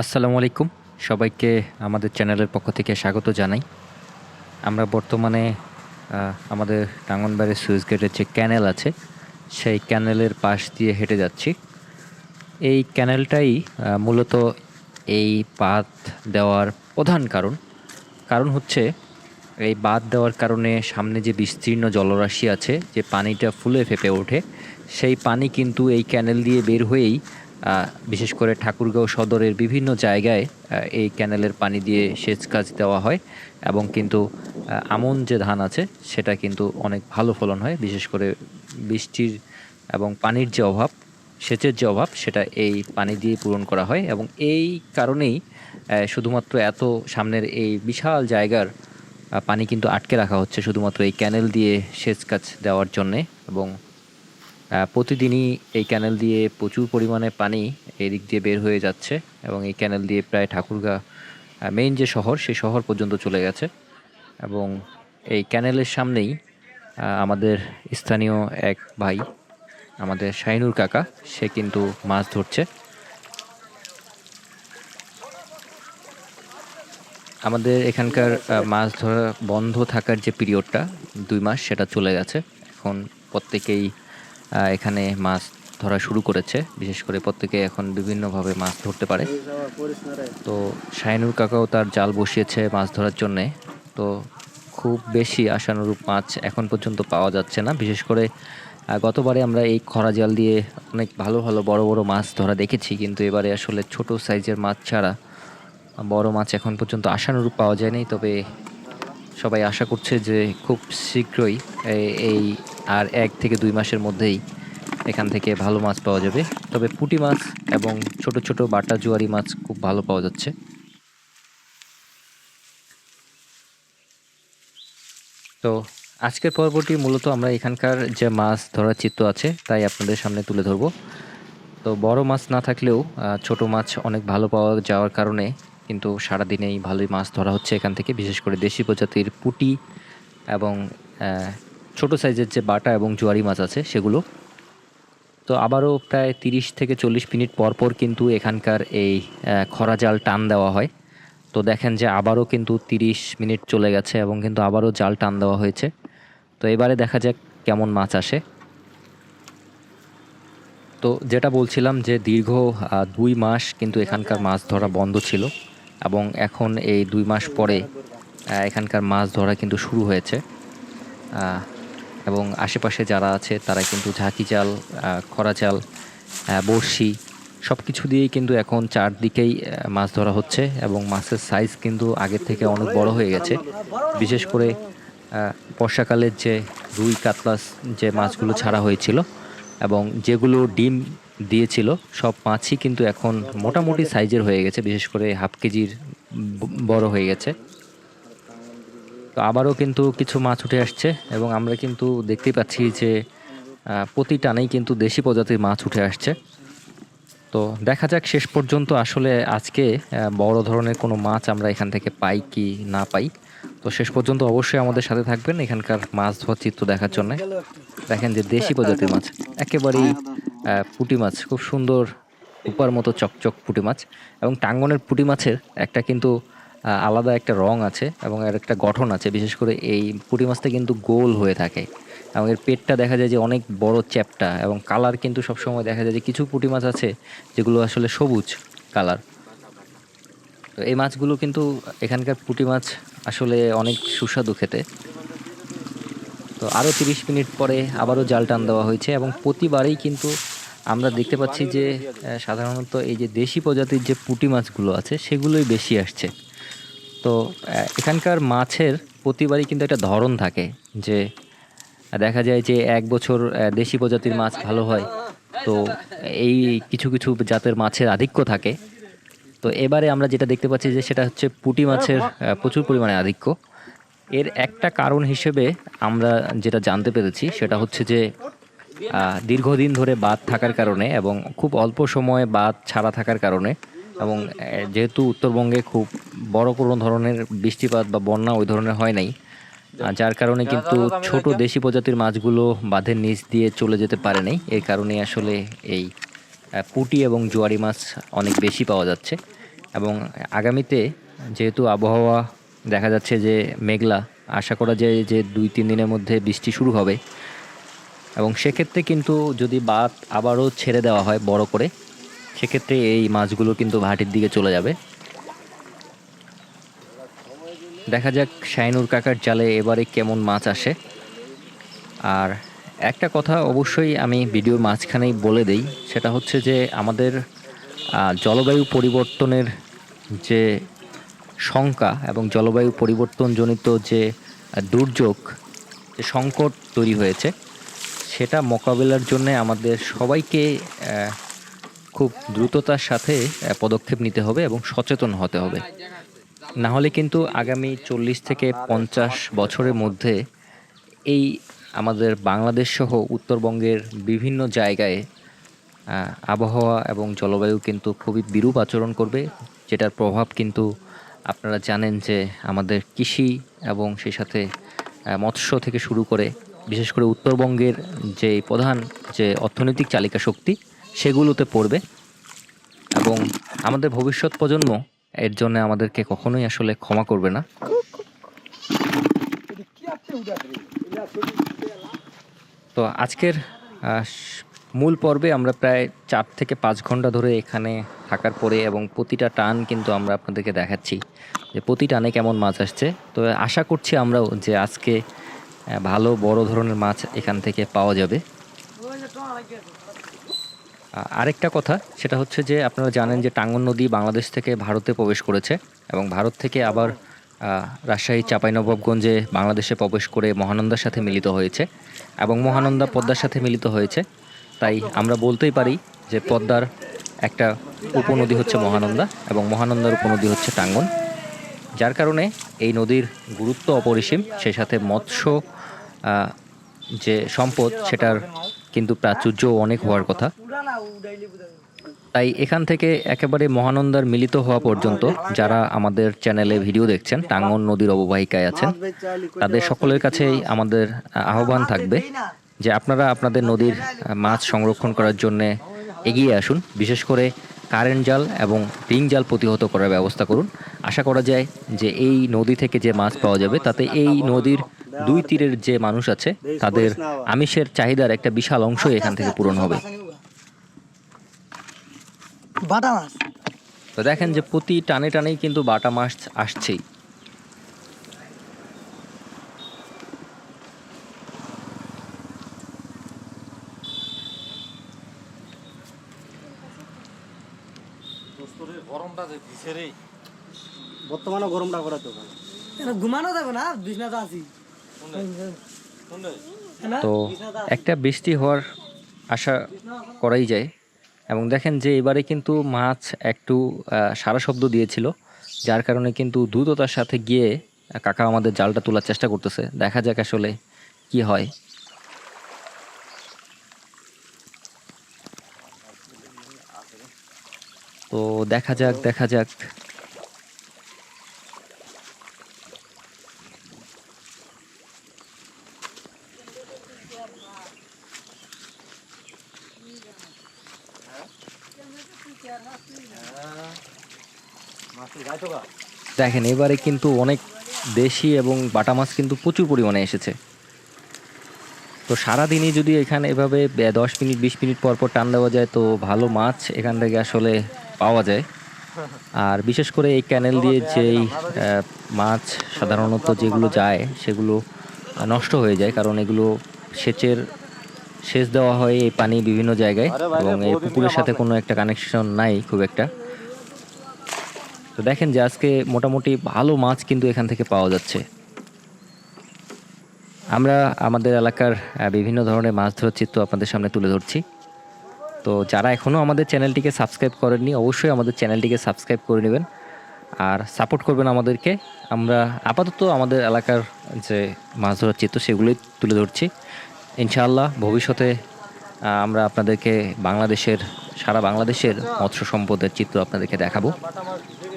আসসালামু আলাইকুম। সবাইকে আমাদের চ্যানেলের পক্ষ থেকে স্বাগত জানাই। আমরা বর্তমানে আমাদের টাঙ্গনবাড়ির সুইচ গেটের যে ক্যানেল আছে, সেই ক্যানেলের পাশ দিয়ে হেঁটে যাচ্ছি। এই ক্যানেলটাই মূলত এই বাঁধ দেওয়ার প্রধান কারণ। কারণ হচ্ছে, এই বাঁধ দেওয়ার কারণে সামনে যে বিস্তীর্ণ জলরাশি আছে, যে পানিটা ফুলে ফেপে ওঠে, সেই পানি কিন্তু এই ক্যানেল দিয়ে বের হয়েই বিশেষ করে ঠাকুরগাঁও সদরের বিভিন্ন জায়গায় এই ক্যানেলের পানি দিয়ে সেচ কাজ দেওয়া হয় এবং কিন্তু আমন যে ধান আছে, সেটা কিন্তু অনেক ভালো ফলন হয়। বিশেষ করে বৃষ্টির এবং পানির যে অভাব, সেচের যে অভাব, সেটা এই পানি দিয়ে পূরণ করা হয় এবং এই কারণেই শুধুমাত্র এত সামনের এই বিশাল জায়গার পানি কিন্তু আটকে রাখা হচ্ছে শুধুমাত্র এই ক্যানেল দিয়ে সেচ কাজ দেওয়ার জন্যে এবং প্রতিদিনই এই ক্যানেল দিয়ে প্রচুর পরিমাণে পানি এই দিক দিয়ে বের হয়ে যাচ্ছে এবং এই ক্যানেল দিয়ে প্রায় ঠাকুরগা মেইন যে শহর, সেই শহর পর্যন্ত চলে গেছে এবং এই ক্যানেলের সামনেই আমাদের স্থানীয় এক ভাই, আমাদের শাহিনুর কাকা, সে কিন্তু মাছ ধরছে। আমাদের এখানকার মাছ ধরা বন্ধ থাকার যে পিরিয়ডটা দুই মাস, সেটা চলে গেছে। এখন প্রত্যেকেই এখানে মাছ ধরা শুরু করেছে। বিশেষ করে প্রত্যেকে এখন বিভিন্নভাবে মাছ ধরতে পারে। তো শাহিনুর কাকাও তার জাল বসিয়েছে মাছ ধরার জন্যে। তো খুব বেশি আশানুরূপ মাছ এখন পর্যন্ত পাওয়া যাচ্ছে না। বিশেষ করে গতবারে আমরা এই খরা জাল দিয়ে অনেক ভালো ভালো বড় বড় মাছ ধরা দেখেছি। কিন্তু এবারে আসলে ছোট সাইজের মাছ ছাড়া বড় মাছ এখন পর্যন্ত আশানুরূপ পাওয়া যায়নি। তবে সবাই আশা করছে যে খুব শীঘ্রই এই আর এক থেকে দুই মাসের মধ্যেই এখান থেকে ভালো মাছ পাওয়া যাবে। তবে পুঁটি মাছ এবং ছোট ছোট বাটা জুয়ারি মাছ খুব ভালো পাওয়া যাচ্ছে। তো আজকের পর্বটি মূলত আমরা এখানকার যে মাছ ধরার চিত্র আছে, তাই আপনাদের সামনে তুলে ধরবো। তো বড় মাছ না থাকলেও ছোট মাছ অনেক ভালো পাওয়া যাওয়ার কারণে কিন্তু সারাদিনেই ভালোই মাছ ধরা হচ্ছে এখান থেকে, বিশেষ করে দেশি প্রজাতির পুঁটি এবং ছোট সাইজের যে বাটা এবং জোয়ারি মাছ আছে সেগুলো। তো আবারও প্রায় তিরিশ থেকে চল্লিশ মিনিট পর পর কিন্তু এখানকার এই খরা জাল টান দেওয়া হয়। তো দেখেন যে আবারও কিন্তু তিরিশ মিনিট চলে গেছে এবং কিন্তু আবারও জাল টান দেওয়া হয়েছে। তো এবারে দেখা যাক কেমন মাছ আসে। তো যেটা বলছিলাম যে দীর্ঘ দুই মাস কিন্তু এখানকার মাছ ধরা বন্ধ ছিল। এবং এখন এই দুই মাস পরে এখানকার মাছ ধরা কিন্তু শুরু হয়েছে। এবং আশেপাশে যারা আছে, তারা কিন্তু ঝাঁকি জাল খরা জাল বড়শি সব কিছু দিয়েই কিন্তু এখন চারদিকেই মাছ ধরা হচ্ছে এবং মাছের সাইজ কিন্তু আগের থেকে অনেক বড় হয়ে গেছে। বিশেষ করে বর্ষাকালের যে রুই, কাতলাস যে মাছগুলো ছাড়া হয়েছিল এবং যেগুলো ডিম দিয়েছিল। সব মাছই কিন্তু এখন মোটামুটি সাইজের হয়ে গেছে, বিশেষ করে হাফ কেজির বড় হয়ে গেছে। তো আবারও কিন্তু কিছু মাছ উঠে আসছে এবং আমরা কিন্তু দেখতেই পাচ্ছি যে প্রতি টানেই কিন্তু দেশি প্রজাতির মাছ উঠে আসছে। তো দেখা যাক শেষ পর্যন্ত আসলে আজকে বড় ধরনের কোনো মাছ আমরা এখান থেকে পাই কি না পাই। তো শেষ পর্যন্ত অবশ্যই আমাদের সাথে থাকবেন এখানকার মাছ ধোয়ার চিত্র দেখার জন্য। দেখেন যে দেশি প্রজাতির মাছ, একেবারেই পুঁটি মাছ, খুব সুন্দর উপার মতো চকচক পুঁটি মাছ এবং টাঙ্গনের পুঁটি মাছের একটা কিন্তু আলাদা একটা রং আছে এবং এর একটা গঠন আছে, বিশেষ করে এই পুঁটি মাছটা কিন্তু গোল হয়ে থাকে এবং এর পেটটা দেখা যায় যে অনেক বড় চ্যাপটা এবং কালার কিন্তু সবসময় দেখা যায় যে কিছু পুঁটি মাছ আছে যেগুলো আসলে সবুজ কালার। তো এই মাছগুলো কিন্তু এখানকার পুঁটি মাছ আসলে অনেক সুস্বাদু খেতে। তো আরও তিরিশ মিনিট পরে আবারও জাল টান দেওয়া হয়েছে এবং প্রতিবারেই কিন্তু আমরা দেখতে পাচ্ছি যে সাধারণত এই যে দেশি প্রজাতির যে পুঁটি মাছগুলো আছে, সেগুলোই বেশি আসছে। তো এখানকার মাছের প্রতিবারই কিন্তু একটা ধরন থাকে যে দেখা যায় যে এক বছর দেশি প্রজাতির মাছ ভালো হয়, তো এই কিছু কিছু জাতের মাছের আধিক্য থাকে। তো এবারে আমরা যেটা দেখতে পাচ্ছি যে, সেটা হচ্ছে পুঁটি মাছের প্রচুর পরিমাণে আধিক্য। এর একটা কারণ হিসেবে আমরা যেটা জানতে পেরেছি, সেটা হচ্ছে যে দীর্ঘদিন ধরে বাদ থাকার কারণে এবং খুব অল্প সময়ে বাদ ছাড়া থাকার কারণে এবং যেহেতু উত্তরবঙ্গে খুব বড় কোনো ধরনের বৃষ্টিপাত বা বন্যা ওই ধরনের হয় নাই যার কারণে কিন্তু ছোট দেশি প্রজাতির মাছগুলো বাঁধের নিচ দিয়ে চলে যেতে পারে নাই। এর কারণে আসলে এই পুঁটি এবং জোয়ারি মাছ অনেক বেশি পাওয়া যাচ্ছে এবং আগামীতে যেহেতু আবহাওয়া দেখা যাচ্ছে যে মেঘলা, আশা করা যায় যে দুই তিন দিনের মধ্যে বৃষ্টি শুরু হবে। এবং সেক্ষেত্রে কিন্তু যদি বাত আবারও ছেড়ে দেওয়া হয় বড় করে, সেক্ষেত্রে এই মাছগুলো কিন্তু ভাটির দিকে চলে যাবে। দেখা যাক শাইনুর কাকার জালে এবারে কেমন মাছ আসে। আর একটা কথা অবশ্যই আমি ভিডিওর মাঝখানেই বলে দেই, সেটা হচ্ছে যে আমাদের জলবায়ু পরিবর্তনের যে শঙ্কা এবং জলবায়ু পরিবর্তনজনিত যে দুর্যোগ, যে সংকট তৈরি হয়েছে সেটা মোকাবেলার জন্য আমাদের সবাইকে খুব দ্রুততার সাথে পদক্ষেপ নিতে হবে এবং সচেতন হতে হবে। না হলে কিন্তু আগামী চল্লিশ থেকে পঞ্চাশ বছরের মধ্যে এই আমাদের বাংলাদেশ সহ উত্তরবঙ্গের বিভিন্ন জায়গায় আবহাওয়া এবং জলবায়ু কিন্তু খুবই বিরূপ আচরণ করবে, যেটার প্রভাব কিন্তু আপনারা জানেন যে আমাদের কৃষি এবং সেই সাথে মৎস্য থেকে শুরু করে বিশেষ করে উত্তরবঙ্গের যে প্রধান যে অর্থনৈতিক চালিকা শক্তি, সেগুলোতে পড়বে। এবং আমাদের ভবিষ্যৎ প্রজন্ম এর জন্য আমাদেরকে কখনোই আসলে ক্ষমা করবে না। তো আজকের মূল পর্বে আমরা প্রায় চার থেকে পাঁচ ঘণ্টা ধরে এখানে থাকার পরে এবং প্রতিটা টান কিন্তু আমরা আপনাদেরকে দেখাচ্ছি যে প্রতি টানে কেমন মাছ আসছে। তো আশা করছি আমরাও যে আজকে ভালো, বড় ধরনের মাছ এখান থেকে পাওয়া যাবে। আরেকটা কথা, সেটা হচ্ছে যে আপনারা জানেন যে টাঙ্গন নদী বাংলাদেশ থেকে ভারতে প্রবেশ করেছে এবং ভারত থেকে আবার রাজশাহী, চাঁপাইনবাবগঞ্জে বাংলাদেশে প্রবেশ করে মহানন্দার সাথে মিলিত হয়েছে এবং মহানন্দা পদ্মার সাথে মিলিত হয়েছে। তাই আমরা বলতেই পারি যে পদ্মার একটা উপনদী হচ্ছে মহানন্দা এবং মহানন্দার উপনদী হচ্ছে টাঙ্গন। যার কারণে এই নদীর গুরুত্ব অপরিসীম, সে সাথে মৎস্য যে সম্পদ, সেটার কিন্তু প্রাচুর্য অনেক হওয়ার কথা। তাই এখান থেকে একেবারে মহানন্দার মিলিত হওয়া পর্যন্ত যারা আমাদের চ্যানেলে ভিডিও দেখছেন, টাঙ্গন নদীর অববাহিকায় আছেন, তাদের সকলের কাছেই আমাদের আহ্বান থাকবে যে আপনারা আপনাদের নদীর মাছ সংরক্ষণ করার জন্যে এগিয়ে আসুন, বিশেষ করে কারেন্ট জাল এবং রিং জাল প্রতিহত করার ব্যবস্থা করুন। আশা করা যায় যে এই নদী থেকে যে মাছ পাওয়া যাবে তাতে এই নদীর দুই তীরের যে মানুষ আছে তাদের আমিষের চাহিদার একটা বিশাল অংশ এখান থেকে পূরণ হবে। বাটা মাছ। তো দেখেন যে প্রতি টানে টানেই কিন্তু বাটা মাছ আসছেই। গরমটা যে রে। বর্তমানে গরমটা করে দোকান ঘুমানো যাবে না? বিছনা তো আছি তো একটা বৃষ্টি হওয়ার আশা করাই যায়। এবং দেখেন যে এবারে কিন্তু মাছ একটু সারা শব্দ দিয়েছিল যার কারণে কিন্তু দ্রুততার সাথে গিয়ে কাকা আমাদের জালটা তোলার চেষ্টা করতেছে। দেখা যাক আসলে কি হয়। তো দেখা যাক দেখা যাক মাছটি যাইতো গা দেখেন, এবারে কিন্তু অনেক দেশি এবং বাটা মাছ কিন্তু প্রচুর পরিমাণে এসেছে। তো সারাদিনই যদি এখানে এভাবে দশ মিনিট, বিশ মিনিট পর পর টান দেওয়া যায়, তো ভালো মাছ এখান থেকে আসলে পাওয়া যায়। আর বিশেষ করে এই ক্যানেল দিয়ে যেই মাছ সাধারণত যেগুলো যায়, সেগুলো নষ্ট হয়ে যায়, কারণ এগুলো সেচের, সেচ দেওয়া হয় এই পানি বিভিন্ন জায়গায় এবং এই পুকুরের সাথে কোনো একটা কানেকশন নাই খুব একটা। তো দেখেন যে আজকে মোটামুটি ভালো মাছ কিন্তু এখান থেকে পাওয়া যাচ্ছে। আমরা আমাদের এলাকার বিভিন্ন ধরনের মাছ ধরার চিত্র আপনাদের সামনে তুলে ধরছি। তো যারা এখনও আমাদের চ্যানেলটিকে সাবস্ক্রাইব করেননি, অবশ্যই আমাদের চ্যানেলটিকে সাবস্ক্রাইব করে নেবেন। আর সাপোর্ট করবেন আমাদেরকে। আমরা আপাতত আমাদের এলাকার যে মাছ ধরার চিত্র, সেগুলোই তুলে ধরছি। ইনশাআল্লাহ ভবিষ্যতে আমরা আপনাদেরকে বাংলাদেশের সারা বাংলাদেশের মৎস্য সম্পদের চিত্র আপনাদেরকে দেখাবো।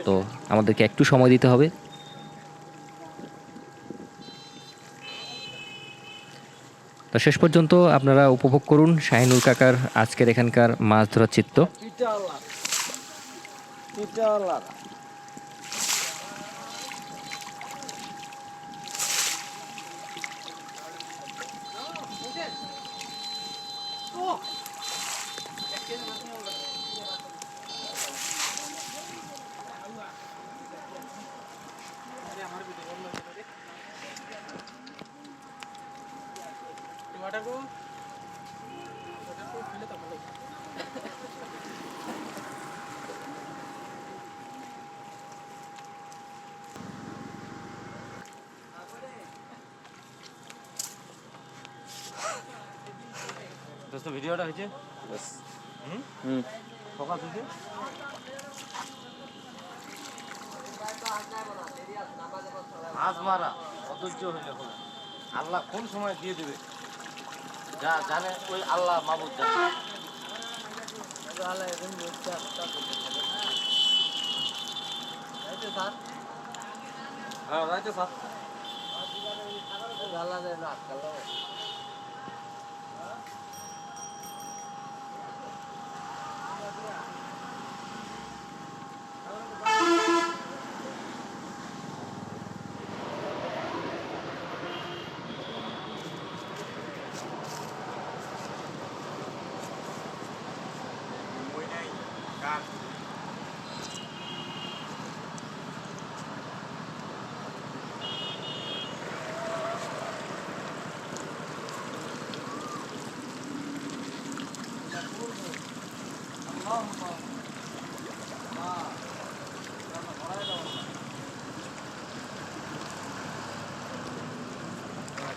তো আমাদেরকে একটু সময় দিতে হবে। তো শেষ পর্যন্ত আপনারা উপভোগ করুন শাহিনুল কাকার আজকের এখানকার মাছ ধরার চিত্র। দোস্ত ভিডিওটা হয়েছে? হুম? হুম। ফোকাস হয়েছে? মাছ মারা অধৈর্য হইলে। আল্লাহ কোন সময় দিয়ে দেবে? যা জানে ওই আল্লাহ মাবুদ জানে হ্যাঁ রাইতে স্যার।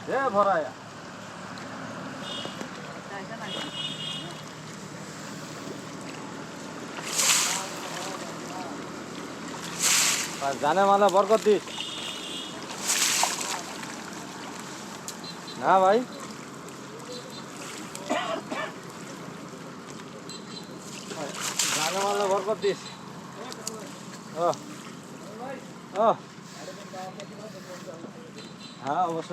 দে জানে মালে বরকত দিস। না ভাই। জানে মালে বরকত দিস। হ্যাঁ অবশ্য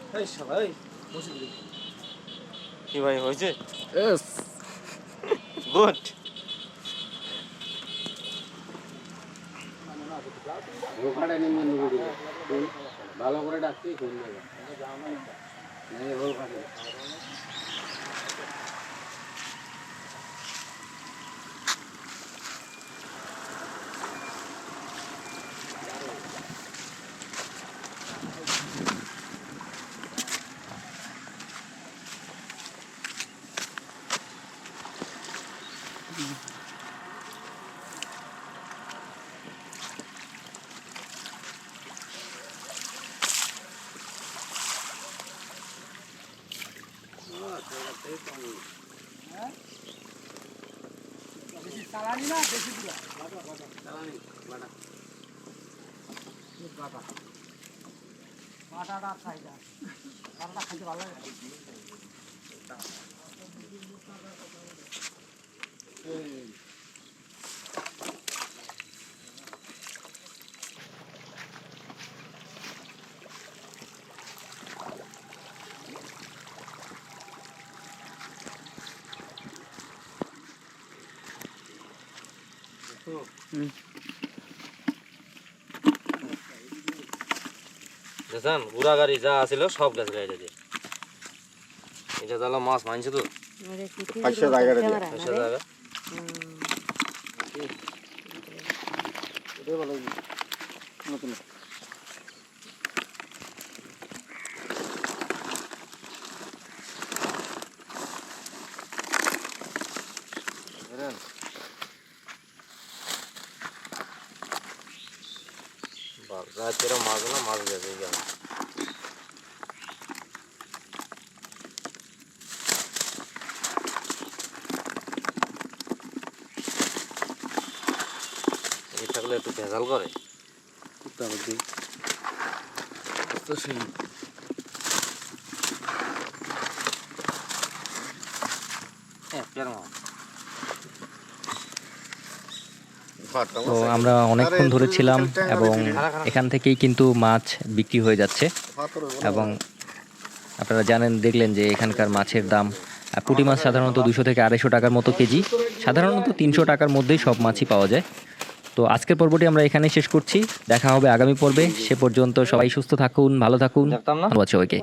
এই শালা এই বসে দিলি কি ভাই হয়েছে? গুড। ভালো করে ডাকছি কোন চালানি না বেশি দিলা বাটাটা খাইটা বাটাটা খাইতে ভালো লাগে। দেখছেন গুড়া গাড়ি যা আছিল সব গেছে গাড়িটা দিয়ে। এটা তাহলে মাছ মানছে তো। পাঁচশো টাকা নতুন বুঝলেন No, quiero más, una más de ella. ¿Está le tú algo de? Aquí. Esto sí. Eh. তো আমরা অনেকক্ষণ ধরে ছিলাম এবং এখান থেকেই কিন্তু মাছ বিক্রি হয়ে যাচ্ছে। এবং আপনারা জানেন দেখলেন যে এখানকার মাছের দাম পুঁটি মাছ সাধারণত দুশো থেকে আড়াইশো টাকার মতো কেজি। সাধারণত তিনশো টাকার মধ্যেই সব মাছই পাওয়া যায়। তো আজকের পর্বটি আমরা এখানে শেষ করছি। দেখা হবে আগামী পর্বে। সে পর্যন্ত সবাই সুস্থ থাকুন ভালো থাকুন। ধন্যবাদ সবাইকে।